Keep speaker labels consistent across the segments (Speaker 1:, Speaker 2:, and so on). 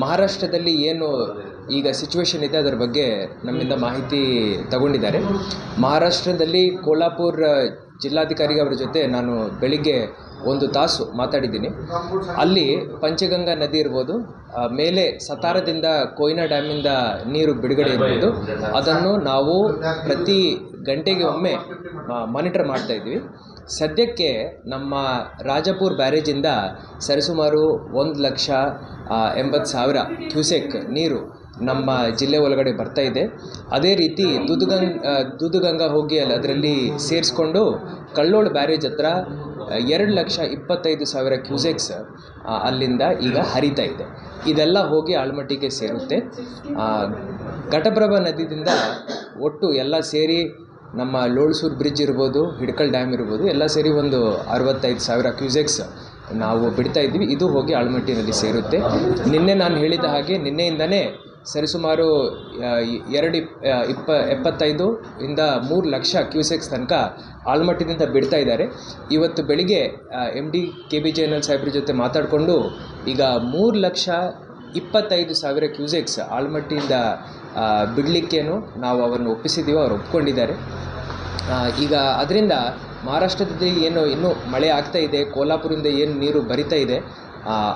Speaker 1: ಮಹಾರಾಷ್ಟ್ರದಲ್ಲಿ ಏನು ಈಗ ಸಿಚುವೇಶನ್ ಇದೆ ಅದರ ಬಗ್ಗೆ ನಮ್ಮಿಂದ ಮಾಹಿತಿ ತಗೊಂಡಿದ್ದಾರೆ. ಮಹಾರಾಷ್ಟ್ರದಲ್ಲಿ ಕೋಲ್ಹಾಪುರ್ ಜಿಲ್ಲಾಧಿಕಾರಿ ಅವರ ಜೊತೆ ನಾನು ಬೆಳಿಗ್ಗೆ ಒಂದು ತಾಸು ಮಾತಾಡಿದ್ದೀನಿ. ಅಲ್ಲಿ ಪಂಚಗಂಗಾ ನದಿ ಇರ್ಬೋದು ಮೇಲೆ ಸತಾರದಿಂದ ಕೊಯ್ನಾ ಡ್ಯಾಮಿಂದ ನೀರು ಬಿಡುಗಡೆ ಇರ್ಬೋದು. ಅದನ್ನು ನಾವು ಪ್ರತಿ ಗಂಟೆಗೆ ಒಮ್ಮೆ ಮಾನಿಟರ್ ಮಾಡ್ತಾ ಇದ್ವಿ ಸದ್ಯಕ್ಕೆ ನಮ್ಮ ರಾಜಪುರ್ ಬ್ಯಾರೇಜಿಂದ ಸರಿಸುಮಾರು ಒಂದು ಲಕ್ಷ ಎಂಬತ್ತು ಸಾವಿರ ಕ್ಯೂಸೆಕ್ ನೀರು ನಮ್ಮ ಜಿಲ್ಲೆ ಒಳಗಡೆ ಬರ್ತಾ ಇದೆ. ಅದೇ ರೀತಿ ದುದುಗಂಗ್ ದುದುಗಂಗಾ ಹೋಗಿ ಅಲ್ಲಿ ಅದರಲ್ಲಿ ಸೇರಿಸ್ಕೊಂಡು ಕಳ್ಳೋಳು ಬ್ಯಾರೇಜ್ ಹತ್ರ ಎರಡು ಲಕ್ಷ ಇಪ್ಪತ್ತೈದು ಸಾವಿರ ಕ್ಯೂಸೆಕ್ಸ್ ಅಲ್ಲಿಂದ ಈಗ ಹರಿತಾ ಇದೆ. ಇದೆಲ್ಲ ಹೋಗಿ ಆಳ್ಮಟ್ಟಿಗೆ ಸೇರುತ್ತೆ. ಘಟಪ್ರಭಾ ನದಿಯಿಂದ ಒಟ್ಟು ಎಲ್ಲ ಸೇರಿ ನಮ್ಮ ಲೋಳ್ಸೂರು ಬ್ರಿಡ್ಜ್ ಇರ್ಬೋದು, ಹಿಡ್ಕಲ್ ಡ್ಯಾಮ್ ಇರ್ಬೋದು, ಎಲ್ಲ ಸೇರಿ ಒಂದು ಅರವತ್ತೈದು ಸಾವಿರ ಕ್ಯೂಸೆಕ್ಸ್ ನಾವು ಬಿಡ್ತಾ ಇದ್ದೀವಿ. ಇದು ಹೋಗಿ ಆಳ್ಮಟ್ಟಿನಲ್ಲಿ ಸೇರುತ್ತೆ. ನಿನ್ನೆ ನಾನು ಹೇಳಿದ ಹಾಗೆ ನಿನ್ನೆಯಿಂದನೇ ಸರಿಸುಮಾರು ಎರಡು ಇಪ್ ಇಪ್ಪ, ಎಪ್ಪತ್ತೈದು ಇಂದ ಮೂರು ಲಕ್ಷ ಕ್ಯೂಸೆಕ್ಸ್ ತನಕ ಆಲ್ಮಟ್ಟಿನಿಂದ ಬಿಡ್ತಾ ಇದ್ದಾರೆ. ಇವತ್ತು ಬೆಳಿಗ್ಗೆ M D K B J N L ಸಾಹೇಬ್ರ ಜೊತೆ ಮಾತಾಡಿಕೊಂಡು ಈಗ ಮೂರು ಲಕ್ಷ ಇಪ್ಪತ್ತೈದು ಸಾವಿರ ಕ್ಯೂಸೆಕ್ಸ್ ಆಲ್ಮಟ್ಟಿಯಿಂದ ಬಿಡಲಿಕ್ಕೇನು ನಾವು ಅವರನ್ನು ಒಪ್ಪಿಸಿದ್ದೀವೋ ಅವ್ರು ಒಪ್ಕೊಂಡಿದ್ದಾರೆ. ಈಗ ಅದರಿಂದ ಮಹಾರಾಷ್ಟ್ರದಲ್ಲಿ ಏನು ಇನ್ನೂ ಮಳೆ ಆಗ್ತಾ ಇದೆ ಕೋಲ್ಹಾಪುರಿಂದ ಏನು ನೀರು ಬರಿತಾ ಇದೆ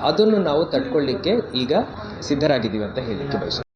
Speaker 1: ಅದನ್ನು ನಾವು ತಡ್ಕೊಳ್ಳಿಕ್ಕೆ ಈಗ ಸಿದ್ಧರಾಗಿದ್ದೀವಿ ಅಂತ ಹೇಳಲಿಕ್ಕೆ ಬಯಸ್ತೀನಿ